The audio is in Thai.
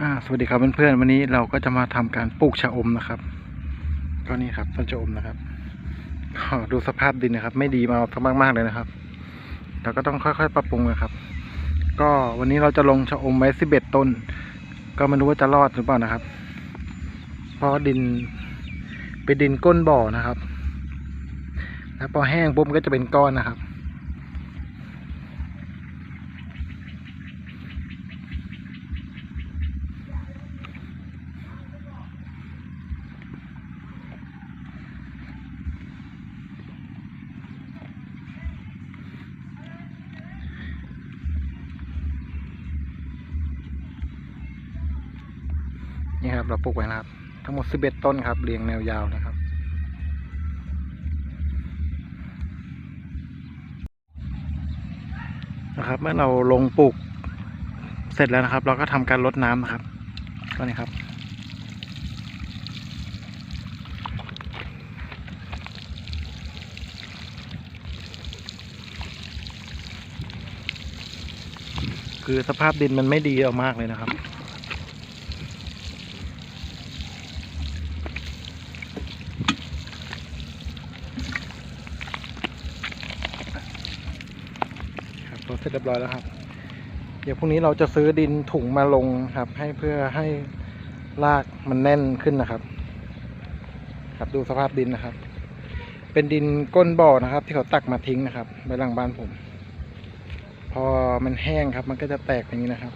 อ่าสวัสดีครับเพื่อนๆวันนี้เราก็จะมาทำการปลูกชะอมนะครับ ก็นี่ครับต้นชะอมนะครับดูสภาพดินนะครับ ไม่ดีมาสักมากๆเลยนะครับเราก็ต้องค่อยๆ ปรับปรุงนะครับ ก็วันนี้เราจะลงชะอมไว้สิบเอ็ดต้น ก็ไม่รู้ว่าจะรอดหรือเปล่านะครับ เพราะดินเป็นดินก้นบ่อนะครับ แล้วพอแห้งปุ๊บก็จะเป็นก้อนนะครับ นี่ครับ เราปลูกไว้นะครับ ทั้งหมด 11 ต้นครับ เรียงแนวยาวนะครับ นะครับ เมื่อเราลงปลูกเสร็จแล้วนะครับ เราก็ทำการรดน้ำนะครับก็นี่ครับ คือสภาพดินมันไม่ดีเอามากเลยนะครับ รถเสร็จเรียบร้อยแล้วครับ เดี๋ยวพรุ่งนี้เราจะซื้อดินถุงมาลงครับ ให้เพื่อให้รากมันแน่นขึ้นนะครับ ครับดูสภาพดินนะครับ เป็นดินก้นบ่อนะครับ ที่เขาตักมาทิ้งนะครับไว้หลังบ้านผม พอมันแห้งครับ มันก็จะแตกอย่างนี้นะครับ